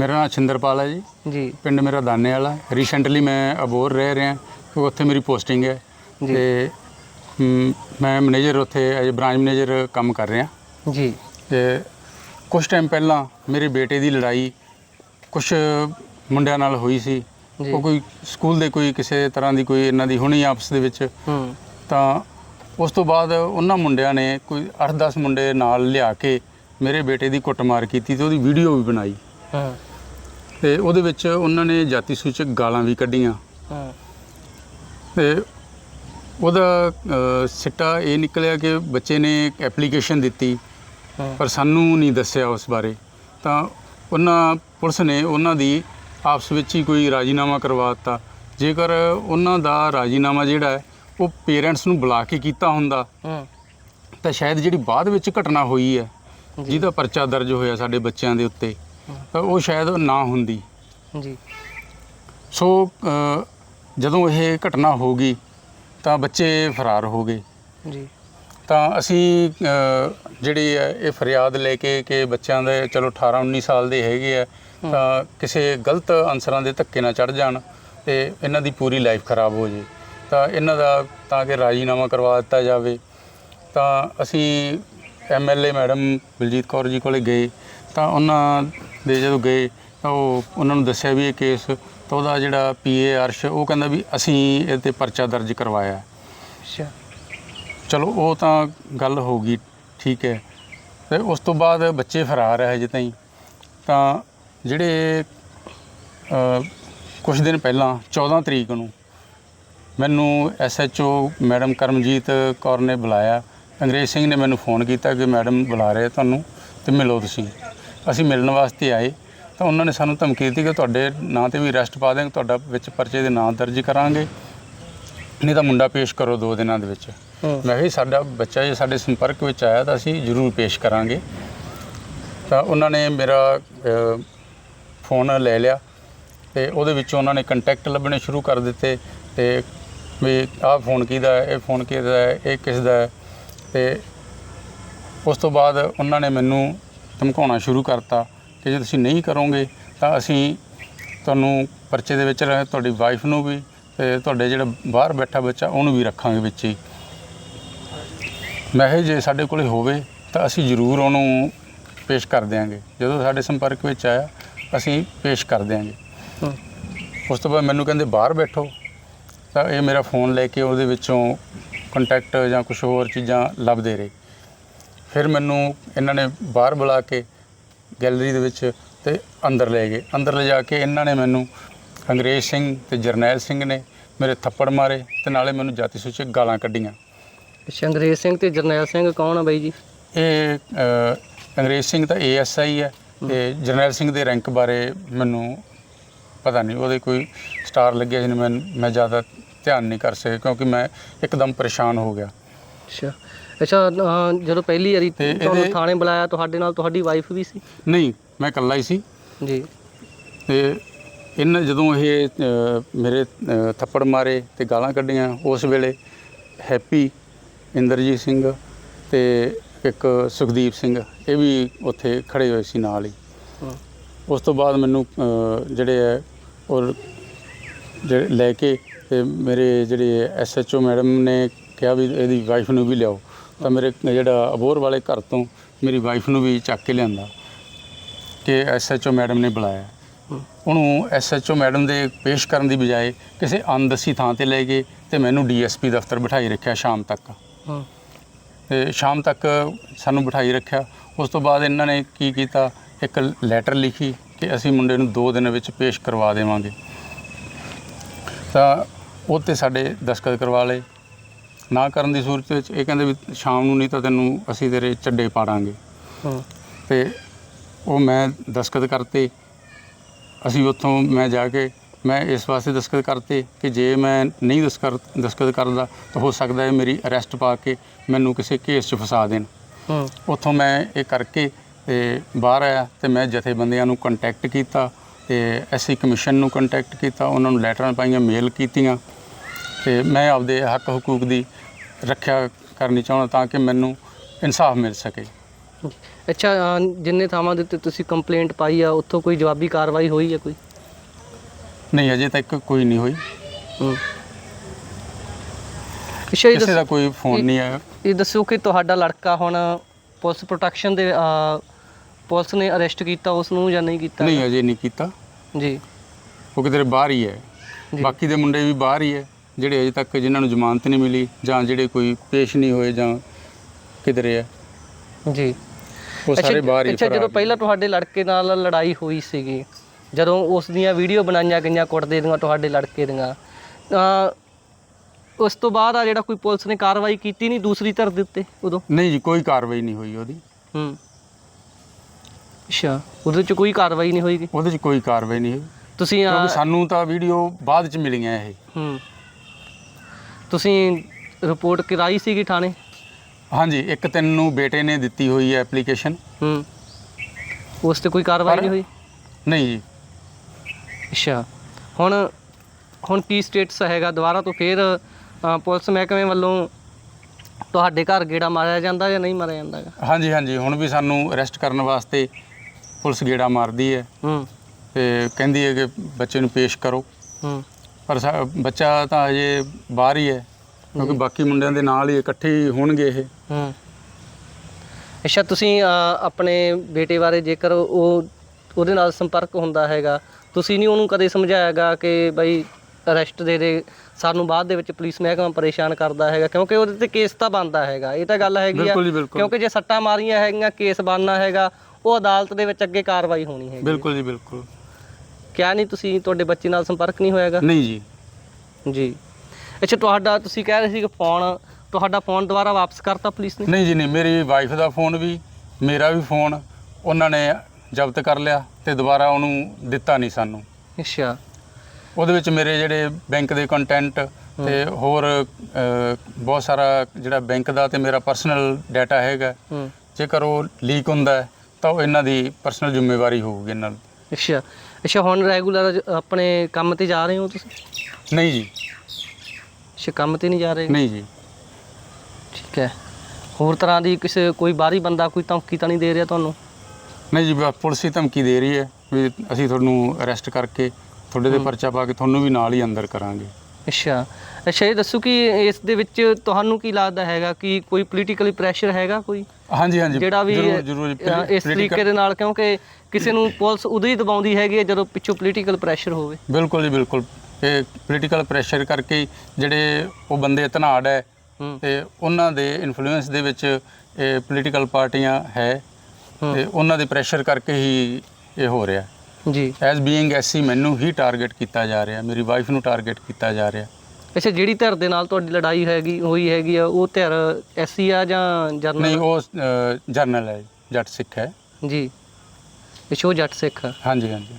ਮੇਰਾ ਨਾਮ ਛਿੰਦਰਪਾਲ ਹੈ ਜੀ। ਜੀ। ਪਿੰਡ ਮੇਰਾ ਦਾਨੇ ਵਾਲਾ। ਰੀਸੈਂਟਲੀ ਮੈਂ ਅਬੋਰ ਰਹਿ ਰਿਹਾ। ਕਿਉਂਕਿ ਉੱਥੇ ਮੇਰੀ ਪੋਸਟਿੰਗ ਹੈ। ਤੇ ਮੈਂ ਮੈਨੇਜਰ ਉੱਥੇ ਐਜ ਬ੍ਰਾਂਚ ਮੈਨੇਜਰ ਕੰਮ ਕਰ ਰਿਹਾ। ਜੀ। ਤੇ ਕੁਝ ਟਾਈਮ ਪਹਿਲਾਂ ਮੇਰੇ ਬੇਟੇ ਦੀ ਲੜਾਈ ਕੁਝ ਮੁੰਡਿਆਂ ਨਾਲ ਹੋਈ ਸੀ। ਜੀ। ਉਹ ਕੋਈ ਸਕੂਲ ਦੇ ਕੋਈ ਕਿਸੇ ਤਰ੍ਹਾਂ ਦੀ ਕੋਈ ਇਹਨਾਂ ਦੀ ਹੋਣੀ ਆਪਸ ਦੇ ਵਿੱਚ। ਹੂੰ ਤਾਂ ਉਸ ਤੋਂ ਬਾਅਦ ਉਹਨਾਂ ਮੁੰਡਿਆਂ ਨੇ ਕੋਈ 8-10 ਮੁੰਡੇ ਨਾਲ ਲਿਆ ਕੇ ਮੇਰੇ ਬੇਟੇ ਦੀ ਕੁੱਟਮਾਰ ਕੀਤੀ ਤੇ ਉਹਦੀ ਵੀਡੀਓ ਵੀ ਬਣਾਈ। ਹਾਂ। ਤੇ ਉਹਦੇ ਵਿੱਚ ਉਹਨਾਂ ਨੇ ਜਾਤੀ ਸੂਚਕ ਗਾਲਾਂ ਵੀ ਕੱਢੀਆਂ। ਹਾਂ। ਤੇ ਉਹਦਾ ਸਿੱਟਾ ਇਹ ਨਿਕਲਿਆ ਕਿ ਬੱਚੇ ਨੇ ਐਪਲੀਕੇਸ਼ਨ ਦਿੱਤੀ ਪਰ ਸਾਨੂੰ ਨਹੀਂ ਦੱਸਿਆ ਉਸ ਬਾਰੇ। ਤਾਂ ਉਹਨਾਂ ਪੁਲਿਸ ਨੇ ਉਹਨਾਂ ਦੀ ਆਪਸ ਵਿੱਚ ਹੀ ਕੋਈ ਰਾਜੀਨਾਮਾ ਕਰਵਾ ਦਿੱਤਾ। ਜੇਕਰ ਉਹਨਾਂ ਦਾ ਰਾਜੀਨਾਮਾ ਜਿਹੜਾ ਹੈ ਉਹ ਪੇਰੈਂਟਸ ਨੂੰ ਬੁਲਾ ਕੇ ਕੀਤਾ ਹੁੰਦਾ ਤਾਂ ਸ਼ਾਇਦ ਜਿਹੜੀ ਬਾਅਦ ਵਿੱਚ ਘਟਨਾ ਹੋਈ ਹੈ। ਜਿਹਦਾ ਪਰਚਾ ਦਰਜ ਹੋਇਆ ਸਾਡੇ ਬੱਚਿਆਂ ਦੇ ਉੱਤੇ ਤਾਂ ਉਹ ਸ਼ਾਇਦ ਨਾ ਹੁੰਦੀ। ਜੀ। ਸੋ ਅ, ਜਦੋਂ ਇਹ ਘਟਨਾ ਹੋ ਗਈ ਤਾਂ ਬੱਚੇ ਫਰਾਰ ਹੋ ਗਏ। ਜੀ। ਤਾਂ ਅਸੀਂ ਅ, ਜਿਹੜੀ ਹੈ ਇਹ ਫਰਿਆਦ ਲੈ ਕੇ ਕਿ ਬੱਚਿਆਂ ਦੇ ਚਲੋ 18 19 ਸਾਲ ਦੇ ਹੈਗੇ ਆ ਤਾਂ ਕਿਸੇ ਗਲਤ ਅਨਸਰਾਂ ਦੇ ਧੱਕੇ ਨਾ ਚੜ ਜਾਣ ਤੇ ਇਹਨਾਂ ਦੀ ਪੂਰੀ ਲਾਈਫ ਖਰਾਬ ਹੋ ਜੇ। ਤਾਂ ਇਹਨਾਂ ਦਾ ਤਾਂ ਕਿ ਰਾਜੀਨਾਮਾ ਕਰਵਾ ਦਿੱਤਾ ਜਾਵੇ। ਤਾਂ ਅਸੀਂ ਐਮਐਲਏ ਮੈਡਮ ਬਲਜੀਤ ਕੌਰ ਜੀ ਕੋਲੇ ਗਏ। ਤਾਂ ਉਹਨਾਂ ਦੇ ਜਦੋਂ ਗਏ ਤਾਂ ਉਹ ਉਹਨਾਂ ਨੂੰ ਦੱਸਿਆ ਵੀ ਇਹ ਕੇਸ ਤਾਂ ਉਹਦਾ ਜਿਹੜਾ ਪੀਏ ਅਰਸ਼ ਉਹ ਕਹਿੰਦਾ ਵੀ ਅਸੀਂ ਇਹ ਤੇ ਪਰਚਾ ਦਰਜ ਕਰਵਾਇਆ। ਅੱਛਾ। ਚਲੋ ਉਹ ਤਾਂ ਗੱਲ ਹੋ ਗਈ ਠੀਕ ਹੈ। ਤੇ ਉਸ ਤੋਂ ਬਾਅਦ ਬੱਚੇ ਫਰਾਰ ਹੈ ਹਜੇ ਤਾਈਂ। ਤਾਂ ਜਿਹੜੇ ਕੁਝ ਦਿਨ ਪਹਿਲਾਂ 14 ਤਰੀਕ ਨੂੰ ਮੈਨੂੰ ਐਸਐਚਓ ਮੈਡਮ ਕਰਮਜੀਤ ਕੌਰ ਨੇ ਬੁਲਾਇਆ। ਅੰਗਰੇਜ਼ ਸਿੰਘ ਨੇ ਮੈਨੂੰ ਫੋਨ ਕੀਤਾ ਕਿ ਮੈਡਮ ਬੁਲਾ ਰਹੇ ਤੁਹਾਨੂੰ ਤੇ ਮਿਲੋ ਤੁਸੀਂ। ਅਸੀਂ ਮਿਲਣ ਵਾਸਤੇ ਆਏ ਤਾਂ ਉਹਨਾਂ ਨੇ ਸਾਨੂੰ ਧਮਕੀ ਦਿੱਤੀ ਕਿ ਤੁਹਾਡੇ ਨਾਂ ਤੇ ਵੀ ਅਰੈਸਟ ਪਾ ਦੇਣਗੇ ਤੁਹਾਡਾ ਵਿੱਚ ਪਰਚੇ ਦੇ ਨਾਂ ਦਰਜ ਕਰਾਂਗੇ। ਨਹੀਂ ਤਾਂ ਮੁੰਡਾ ਪੇਸ਼ ਕਰੋ ਦੋ ਦਿਨਾਂ ਦੇ ਵਿੱਚ। ਮੈਂ ਕਿਹਾ ਸਾਡਾ ਬੱਚਾ ਜੇ ਸਾਡੇ ਸੰਪਰਕ ਵਿੱਚ ਆਇਆ ਤਾਂ ਅਸੀਂ ਜ਼ਰੂਰ ਪੇਸ਼ ਕਰਾਂਗੇ। ਤਾਂ ਉਹਨਾਂ ਨੇ ਮੇਰਾ ਫੋਨ ਲੈ ਲਿਆ ਤੇ ਉਹਦੇ ਵਿੱਚੋਂ ਉਹਨਾਂ ਨੇ ਕੰਟੈਕਟ ਲੱਭਣੇ ਸ਼ੁਰੂ ਕਰ ਦਿੱਤੇ ਤੇ ਵੀ ਆਹ ਫੋਨ ਕਿਹਦਾ ਹੈ ਇਹ ਫੋਨ ਕਿਹਦਾ ਹੈ ਇਹ ਕਿਸ ਦਾ ਹੈ ਤੇ ਉਸ ਤੋਂ ਬਾਅਦ ਉਹਨਾਂ ਨੇ ਮੈਨੂੰ ਧਮਕਾਉਣਾ ਸ਼ੁਰੂ ਕਰਤਾ ਕਿ ਜੇ ਤੁਸੀਂ ਨਹੀਂ ਕਰੋਗੇ ਤਾਂ ਅਸੀਂ ਤੁਹਾਨੂੰ ਪਰਚੇ ਦੇ ਵਿੱਚ ਰਹਿ ਤੁਹਾਡੀ ਵਾਈਫ ਨੂੰ ਵੀ ਤੇ ਤੁਹਾਡੇ ਜਿਹੜਾ ਬਾਹਰ ਬੈਠਾ ਬੱਚਾ ਉਹਨੂੰ ਵੀ ਰੱਖਾਂਗੇ ਵਿੱਚ ਹੀ। ਮੈਂ ਕਿਹਾ ਜੇ ਸਾਡੇ ਕੋਲੇ ਹੋਵੇ ਤਾਂ ਅਸੀਂ ਜ਼ਰੂਰ ਉਹਨੂੰ ਪੇਸ਼ ਕਰ ਦਿਆਂਗੇ। ਜਦੋਂ ਸਾਡੇ ਸੰਪਰਕ ਵਿੱਚ ਆਇਆ ਅਸੀਂ ਪੇਸ਼ ਕਰ ਦਿਆਂਗੇ। ਉਸ ਤੋਂ ਬਾਅਦ ਮੈਨੂੰ ਕਹਿੰਦੇ ਬਾਹਰ ਬੈਠੋ। ਤਾਂ ਇਹ ਮੇਰਾ ਫੋਨ ਲੈ ਕੇ ਉਹਦੇ ਵਿੱਚੋਂ ਕੰਟੈਕਟ ਜਾਂ ਕੁਝ ਹੋਰ ਚੀਜ਼ਾਂ ਲੱਭਦੇ ਰਹੇ। ਫਿਰ ਮੈਨੂੰ ਇਹਨਾਂ ਨੇ ਬਾਹਰ ਬੁਲਾ ਕੇ ਗੈਲਰੀ ਦੇ ਵਿੱਚ ਤੇ ਅੰਦਰ ਲੈ ਗਏ। ਅੰਦਰ ਲੈ ਜਾ ਕੇ ਇਹਨਾਂ ਨੇ ਮੈਨੂੰ ਅੰਗਰੇਜ਼ ਸਿੰਘ ਤੇ ਜਰਨੈਲ ਸਿੰਘ ਨੇ ਮੇਰੇ ਥੱਪੜ ਮਾਰੇ ਤੇ ਨਾਲੇ ਮੈਨੂੰ ਜਾਤੀ ਸੂਚਕ ਗਾਲਾਂ ਕੱਢੀਆਂ। ਅੱਛਾ ਅੰਗਰੇਜ਼ ਸਿੰਘ ਤੇ ਜਰਨੈਲ ਸਿੰਘ ਕੌਣ ਆ ਬਾਈ ਜੀ? ਇਹ ਅੰਗਰੇਜ਼ ਸਿੰਘ ਤਾਂ ਏਐਸਆਈ ਹੈ ਤੇ ਜਰਨੈਲ ਸਿੰਘ ਦੇ ਰੈਂਕ ਬਾਰੇ ਮੈਨੂੰ ਪਤਾ ਨਹੀਂ। ਉਹਦੇ ਕੋਈ ਸਟਾਰ ਲੱਗਿਆ ਜਿਹਨੂੰ ਮੈਂ ਮੈਂ ਜ਼ਿਆਦਾ ਧਿਆਨ ਨਹੀਂ ਕਰ ਸਕਿਆ ਕਿਉਂਕਿ ਮੈਂ ਇੱਕਦਮ ਪਰੇਸ਼ਾਨ ਹੋ ਗਿਆ। ਅੱਛਾ। ਅੱਛਾ ਅਹ, ਜਦੋਂ ਪਹਿਲੀ ਵਾਰੀ ਤੇ ਤੁਹਾਨੂੰ ਇਹਦੇ- ਥਾਣੇ ਬੁਲਾਇਆ ਤੁਹਾਡੇ ਨਾਲ ਤੁਹਾਡੀ ਵਾਈਫ ਵੀ ਸੀ? ਨਹੀਂ ਮੈਂ ਇਕੱਲਾ ਹੀ ਸੀ। ਜੀ। ਤੇ ਇਹਨਾਂ ਜਦੋਂ ਇਹ ਅ, ਮੇਰੇ ਅ, ਥੱਪੜ ਮਾਰੇ ਤੇ ਗਾਲਾਂ ਕੱਢੀਆਂ ਉਸ ਵੇਲੇ ਹੈਪੀ ਇੰਦਰਜੀਤ ਸਿੰਘ ਤੇ ਇੱਕ ਸੁਖਦੀਪ ਸਿੰਘ ਇਹ ਵੀ ਉੱਥੇ ਖੜੇ ਹੋਏ ਸੀ ਨਾਲ ਹੀ। ਹੂੰ। ਉਸ ਤੋਂ ਬਾਅਦ ਮੈਨੂੰ ਅ, ਜਿਹੜੇ ਹੈ ਔਰ ਜਿਹੜੇ ਲੈ ਕੇ ਤੇ ਮੇਰੇ ਜਿਹੜੇ ਐਸਐਚਓ ਮੈਡਮ ਨੇ ਕਿਹਾ ਵੀ ਇਹਦੀ ਵਾਈਫ ਨੂੰ ਵੀ ਲਿਆਓ ਤਾਂ ਮੇਰੇ ਜਿਹੜਾ ਅਬੋਰ ਵਾਲੇ ਘਰ ਤੋਂ ਮੇਰੀ ਵਾਈਫ ਨੂੰ ਵੀ ਚੱਕ ਕੇ ਲਿਆਂਦਾ ਕਿ ਐਸਐਚਓ ਮੈਡਮ ਨੇ ਬੁਲਾਇਆ। ਉਹਨੂੰ ਐਸਐਚਓ ਮੈਡਮ ਦੇ ਪੇਸ਼ ਕਰਨ ਦੀ ਬਜਾਏ ਕਿਸੇ ਅਣਦੱਸੀ ਥਾਂ ਤੇ ਲੈ ਗਏ ਤੇ ਮੈਨੂੰ ਡੀਐਸਪੀ ਦਫ਼ਤਰ ਬਿਠਾਈ ਰੱਖਿਆ ਸ਼ਾਮ ਤੱਕ। ਤੇ ਸ਼ਾਮ ਤੱਕ ਸਾਨੂੰ ਬਿਠਾਈ ਰੱਖਿਆ। ਉਸ ਤੋਂ ਬਾਅਦ ਇਹਨਾਂ ਨੇ ਕੀ ਕੀਤਾ? ਇੱਕ ਲੈਟਰ ਲਿਖੀ ਕਿ ਅਸੀਂ ਮੁੰਡੇ ਨੂੰ 2 ਦਿਨ ਵਿੱਚ ਪੇਸ਼ ਕਰਵਾ ਦੇਵਾਂਗੇ। ਤਾਂ ਉਹ 'ਤੇ ਸਾਡੇ ਦਸਤਖਤ ਕਰਵਾ ਲਏ। ਨਾ ਕਰਨ ਦੀ ਸੂਰਤ ਵਿੱਚ ਇਹ ਕਹਿੰਦੇ ਵੀ ਸ਼ਾਮ ਨੂੰ ਨਹੀਂ ਤਾਂ ਤੈਨੂੰ ਅਸੀਂ ਤੇਰੇ ਚੱਡੇ ਪਾੜਾਂਗੇ। ਹੂੰ। ਤੇ ਉਹ ਮੈਂ ਦਸਤਖਤ ਕਰਤੇ। ਅਸੀਂ ਉੱਥੋਂ ਮੈਂ ਜਾ ਕੇ ਮੈਂ ਇਸ ਵਾਸਤੇ ਦਸਤਖਤ ਕਰਤੇ ਕਿ ਜੇ ਮੈਂ ਨਹੀਂ ਦਸਤਖਤ ਦਸਤਖਤ ਕਰਦਾ ਤਾਂ ਹੋ ਸਕਦਾ ਹੈ ਮੇਰੀ ਅਰੈਸਟ ਪਾ ਕੇ ਮੈਨੂੰ ਕਿਸੇ ਕੇਸ 'ਚ ਫਸਾ ਦੇਣ। ਹੂੰ। ਉੱਥੋਂ ਮੈਂ ਇਹ ਕਰਕੇ ਤੇ ਬਾਹਰ ਆਇਆ ਤੇ ਮੈਂ ਜਥੇਬੰਦੀਆਂ ਨੂੰ ਕੰਟੈਕਟ ਕੀਤਾ ਤੇ ਐਸਸੀ ਕਮਿਸ਼ਨ ਨੂੰ ਕੰਟੈਕਟ ਕੀਤਾ ਉਹਨਾਂ ਨੂੰ ਲੈਟਰਾਂ ਪਾਈਆਂ ਮੇਲ ਕੀਤੀਆਂ। ਤੇ ਮੈਂ ਆਪਦੇ ਹੱਕ ਹਕੂਕ ਦੀ ਰੱਖਿਆ ਕਰਨੀ ਚਾਹੁੰਦਾ ਤਾਂ ਕਿ ਮੈਨੂੰ ਇਨਸਾਫ ਮਿਲ ਸਕੇ। ਅੱਛਾ ਅਹ ਜਿੰਨੇ ਥਾਵਾਂ ਦੇ ਉੱਤੇ ਤੁਸੀਂ ਕੰਪਲੇਂਟ ਪਾਈ ਆ ਉੱਥੋਂ ਕੋਈ ਜਵਾਬੀ ਕਾਰਵਾਈ ਹੋਈ ਹੈ ਕੋਈ? ਨਹੀਂ ਅਜੇ ਤੱਕ ਕੋਈ ਨਹੀਂ ਹੋਈ। ਅੱਛਾ ਇਹ ਕਿਸੇ ਦੱਸੋ ਦਾ ਕੋਈ ਫੋਨ ਨਹੀਂ ਆਇਆ। ਇਹ ਦੱਸੋ ਕਿ ਤੁਹਾਡਾ ਲੜਕਾ ਹੁਣ ਪੁਲਿਸ ਪ੍ਰੋਟੈਕਸ਼ਨ ਦੇ ਅਹ, ਪੁਲਿਸ ਨੇ ਅਰੈਸਟ ਕੀਤਾ ਉਸ ਨੂੰ ਜਾਂ ਨਹੀਂ ਕੀਤਾ? ਨਹੀਂ ਅਜੇ ਨਹੀਂ ਕੀਤਾ। ਜੀ। ਉਹ ਕਿਧਰੇ ਬਾਹਰ ਹੀ ਹੈ। ਜੀ। ਬਾਕੀ ਦੇ ਮੁੰਡੇ ਵੀ ਬਾਹਰ ਹੀ ਹੈ। ਜਿਹੜੇ ਅਜੇ ਤੱਕ ਜਿਨ੍ਹਾਂ ਨੂੰ ਜ਼ਮਾਨਤ ਨਹੀਂ ਮਿਲੀ ਜਾਂ ਜਿਹੜੇ ਕੋਈ ਪੇਸ਼ ਨਹੀਂ ਹੋਏ ਜਾਂ ਕਿਧਰੇ ਹੈ ਜੀ। ਉਹ ਸਾਰੇ ਬਾਹਰ ਹੀ ਅੱਛਾ ਜਦੋਂ। ਪਹਿਲਾਂ ਤੁਹਾਡੇ ਲੜਕੇ ਨਾਲ ਲੜਾਈ ਹੋਈ ਸੀਗੀ ਜਦੋਂ ਉਸ ਦੀਆਂ ਵੀਡੀਓ ਬਣਾਈਆਂ ਗਈਆਂ ਕੁੱਟਦੇ ਦੀਆਂ ਤੁਹਾਡੇ ਲੜਕੇ ਦੀਆਂ ਅਹ, ਉਸ ਤੋਂ ਬਾਅਦ ਆ ਜਿਹੜਾ ਕੋਈ ਪੁਲਿਸ ਨੇ ਕਾਰਵਾਈ ਕੀਤੀ ਨਹੀਂ ਦੂਸਰੀ ਧਿਰ ਦੇ ਉੱਤੇ ਉਦੋਂ? ਨਹੀਂ ਜੀ ਕੋਈ ਕਾਰਵਾਈ ਨਹੀਂ ਹੋਈ ਉਹਦੀ। ਹੂੰ। ਅੱਛਾ ਉਹਦੇ ਚ ਕੋਈ ਕਾਰਵਾਈ ਨਹੀਂ ਹੋਈਗੀ ਉਹਦੇ 'ਚ ਕੋਈ ਕਾਰਵਾਈ ਨਹੀਂ ਹੋਈ। ਤੁਸੀਂ ਕਿਉਂਕਿ ਸਾਨੂੰ ਤਾਂ ਵੀਡੀਓ ਬਾਅਦ 'ਚ ਮਿਲੀਆਂ ਇਹ। ਹੂੰ। ਤੁਸੀਂ ਰਿਪੋਰਟ ਕਰਾਈ ਸੀਗੀ ਥਾਣੇ? ਹਾਂਜੀ ਇੱਕ ਤਿੰਨ ਨੂੰ ਬੇਟੇ ਨੇ ਦਿੱਤੀ ਹੋਈ ਹੈ ਐਪਲੀਕੇਸ਼ਨ ਹੂੰ। ਉਸ ਤੇ ਕੋਈ ਕਾਰਵਾਈ ਪਰ- ਨਹੀਂ ਹੋਈ? ਨਹੀਂ ਜੀ। ਅੱਛਾ। ਹੁਣ ਹੁਣ ਕੀ ਸਟੇਟਸ ਹੈਗਾ? ਦੁਬਾਰਾ ਤੋਂ ਫੇਰ ਅ, ਪੁਲਿਸ ਮਹਿਕਮੇ ਵੱਲੋਂ ਤੁਹਾਡੇ ਘਰ ਗੇੜਾ ਮਾਰਿਆ ਜਾਂਦਾ ਜਾਂ ਨਹੀਂ ਮਾਰਿਆ ਜਾਂਦਾ? ਹਾਂਜੀ ਹਾਂਜੀ। ਹੁਣ ਵੀ ਸਾਨੂੰ ਅਰੈਸਟ ਕਰਨ ਵਾਸਤੇ ਪੁਲਿਸ ਗੇੜਾ ਮਾਰਦੀ ਹੈ। ਹੂੰ। ਤੇ ਕਹਿੰਦੀ ਹੈ ਕਿ ਬੱਚੇ ਨੂੰ ਪੇਸ਼ ਕਰੋ। ਹੂੰ। ਪਰ ਸਾ- ਬੱਚਾ ਤਾਂ ਅਜੇ ਬਾਹਰ ਹੀ ਹੈ ਕਿਉਂਕਿ ਬਾਕੀ ਮੁੰਡਿਆਂ ਦੇ ਨਾਲ ਹੀ ਇਕੱਠੇ ਹੀ ਹੋਣਗੇ ਇਹ। ਹੂੰ। ਅੱਛਾ ਤੁਸੀਂ ਅ, ਆਪਣੇ ਬੇਟੇ ਬਾਰੇ ਜੇਕਰ ਉਹ ਉਹਦੇ ਨਾਲ ਸੰਪਰਕ ਹੁੰਦਾ ਹੈਗਾ ਤੁਸੀਂ ਨਹੀਂ ਉਹਨੂੰ ਕਦੇ ਸਮਝਾਇਆਗਾ ਕਿ ਬਈ ਅਰੈਸਟ ਦੇ ਦੇ ਸਾਨੂੰ ਬਾਅਦ ਦੇ ਵਿੱਚ ਪੁਲਿਸ ਮਹਿਕਮਾ ਪਰੇਸ਼ਾਨ ਕਰਦਾ ਹੈਗਾ ਕਿਉਂਕਿ ਉਹਦੇ ਤੇ ਕੇਸ ਤਾਂ ਬਣਦਾ ਹੈਗਾ ਇਹ ਤਾਂ ਗੱਲ ਹੈਗੀ ਆ। ਬਿਲਕੁਲ ਜੀ ਬਿਲਕੁਲ। ਕਿਉਂਕਿ ਜੇ ਸੱਟਾਂ ਮਾਰੀਆਂ ਹੈਗੀਆਂ ਕੇਸ ਬਣਨਾ ਹੈਗਾ ਉਹ ਅਦਾਲਤ ਦੇ ਵਿੱਚ ਅੱਗੇ ਕਾਰਵਾਈ ਹੋਣੀ ਹੈਗੀ। ਬਿਲਕੁਲ ਜੀ ਬਿਲਕੁਲ। ਕਿਆ ਨਹੀਂ ਤੁਸੀਂ ਤੁਹਾਡੇ ਬੱਚੇ ਨਾਲ ਸੰਪਰਕ ਨਹੀਂ ਹੋਇਆਗਾ? ਨਹੀਂ ਜੀ। ਜੀ। ਅੱਛਾ ਤੁਹਾਡਾ ਤੁਸੀਂ ਕਹਿ ਰਹੇ ਸੀ ਕਿ ਫੋਨ ਤੁਹਾਡਾ ਫੋਨ ਦੁਬਾਰਾ ਵਾਪਸ ਕਰਤਾ ਪੁਲਿਸ ਨੇ? ਨਹੀਂ ਜੀ ਨਹੀਂ ਮੇਰੀ ਵਾਈਫ ਦਾ ਫੋਨ ਵੀ ਮੇਰਾ ਵੀ ਫੋਨ ਉਹਨਾਂ ਨੇ ਜ਼ਬਤ ਕਰ ਲਿਆ ਤੇ ਦੁਬਾਰਾ ਉਹਨੂੰ ਦਿੱਤਾ ਨਹੀਂ ਸਾਨੂੰ। ਅੱਛਾ। ਉਹਦੇ ਵਿੱਚ ਮੇਰੇ ਜਿਹੜੇ ਬੈਂਕ ਦੇ ਕੰਟੈਂਟ ਤੇ ਹੋਰ ਬਹੁਤ ਸਾਰਾ ਜਿਹੜਾ ਬੈਂਕ ਦਾ ਤੇ ਮੇਰਾ ਪਰਸਨਲ ਡਾਟਾ ਹੈਗਾ। ਹੂੰ। ਜੇਕਰ ਉਹ ਲੀਕ ਹੁੰਦਾ ਹੈ, ਤਾਂ ਉਹ ਇਹਨਾਂ ਦੀ ਪਰਸਨਲ ਜ਼ਿੰਮੇਵਾਰੀ ਹੋਊਗੀ ਇਹਨਾਂ ਦੀ। ਅੱਛਾ। ਅੱਛਾ ਹੁਣ ਰੈਗੂਲਰ ਆਪਣੇ ਕੰਮ ਤੇ ਜਾ ਰਹੇ ਹੋ ਤੁਸੀਂ? ਨਹੀਂ ਜੀ। ਅੱਛਾ ਕੰਮ ਤੇ ਨਹੀਂ ਜਾ ਰਹੇ? ਨਹੀਂ ਜੀ। ਠੀਕ ਹੈ। ਹੋਰ ਤਰ੍ਹਾਂ ਦੀ ਕਿਸੇ ਕੋਈ ਬਾਹਰੀ ਬੰਦਾ ਕੋਈ ਧਮਕੀ ਤਾਂ ਨਹੀਂ ਦੇ ਰਿਹਾ ਤੁਹਾਨੂੰ? ਨਹੀਂ ਜੀ ਬਸ ਪੁਲਿਸ ਹੀ ਧਮਕੀ ਦੇ ਰਹੀ ਹੈ ਵੀ ਅਸੀਂ ਤੁਹਾਨੂੰ ਅਰੈਸਟ ਕਰਕੇ ਤੁਹਾਡੇ ਤੇ ਪਰਚਾ ਪਾ ਕੇ ਤੁਹਾਨੂੰ ਵੀ ਨਾਲ ਹੀ ਅੰਦਰ ਕਰਾਂਗੇ। ਅੱਛਾ। ਅੱਛਾ ਇਹ ਦੱਸੋ ਕਿ ਇਸ ਦੇ ਵਿੱਚ ਤੁਹਾਨੂੰ ਕੀ ਲੱਗਦਾ ਹੈਗਾ ਕਿ ਕੋਈ ਪੋਲੀਟੀਕਲੀ ਪ੍ਰੈਸ਼ਰ ਹੈਗਾ ਕੋਈ? ਹਾਂਜੀ ਹਾਂਜੀ। ਜਿਹੜਾ ਵੀ ਜ਼ਰੂਰ ਜ਼ਰੂਰ ਜੀ। ਅ, ਇਸ ਤਰੀਕੇ ਦੇ ਨਾਲ ਕਿਉਂਕਿ ਕਿਸੇ ਨੂੰ ਪੁਲਿਸ ਉਦੋਂ ਹੀ ਦਬਾਉਂਦੀ ਹੈਗੀ ਹੈ ਜਦੋਂ ਪਿੱਛੋਂ ਪੋਲੀਟੀਕਲ ਪ੍ਰੈਸ਼ਰ ਹੋਵੇ। ਬਿਲਕੁਲ ਜੀ ਬਿਲਕੁਲ। ਇਹ ਪੋਲੀਟੀਕਲ ਪ੍ਰੈਸ਼ਰ ਕਰਕੇ ਹੀ ਜਿਹੜੇ ਉਹ ਬੰਦੇ ਧਨਾੜ ਹੈ ਹੂੰ। ਤੇ ਉਹਨਾਂ ਦੇ ਇਨਫਲੂਐਂਸ ਦੇ ਵਿੱਚ ਇਹ ਪੋਲੀਟੀਕਲ ਪਾਰਟੀਆਂ ਹੈ ਹੂੰ। ਤੇ ਉਹਨਾਂ ਦੇ ਪ੍ਰੈਸ਼ਰ ਕਰਕੇ ਹੀ ਇਹ ਹੋ ਰਿਹਾ। ਜੀ। ਐਜ਼ ਬੀਇੰਗ ਐਸਸੀ ਮੈਨੂੰ ਹੀ ਟਾਰਗੇਟ ਕੀਤਾ ਜਾ ਰਿਹਾ ਮੇਰੀ ਵਾਈਫ ਨੂੰ ਟਾਰਗੇਟ ਕੀਤਾ ਜਾ ਰਿਹਾ। ਅੱਛਾ ਜਿਹੜੀ ਧਿਰ ਦੇ ਨਾਲ ਤੁਹਾਡੀ ਲੜਾਈ ਹੈਗੀ ਹੋਈ ਹੈਗੀ ਆ ਉਹ ਧਿਰ ਐਸੀ ਆ ਜਾਂ ਨਹੀਂ ਜਰਨਲ ਉਹ ਜਰਨਲ ਹੈ ਜੱਟ ਸਿੱਖ ਹੈ। ਜੀ। ਅੱਛਾ ਉਹ ਜੱਟ ਸਿੱਖ ਹਾਂਜੀ ਹਾਂਜੀ।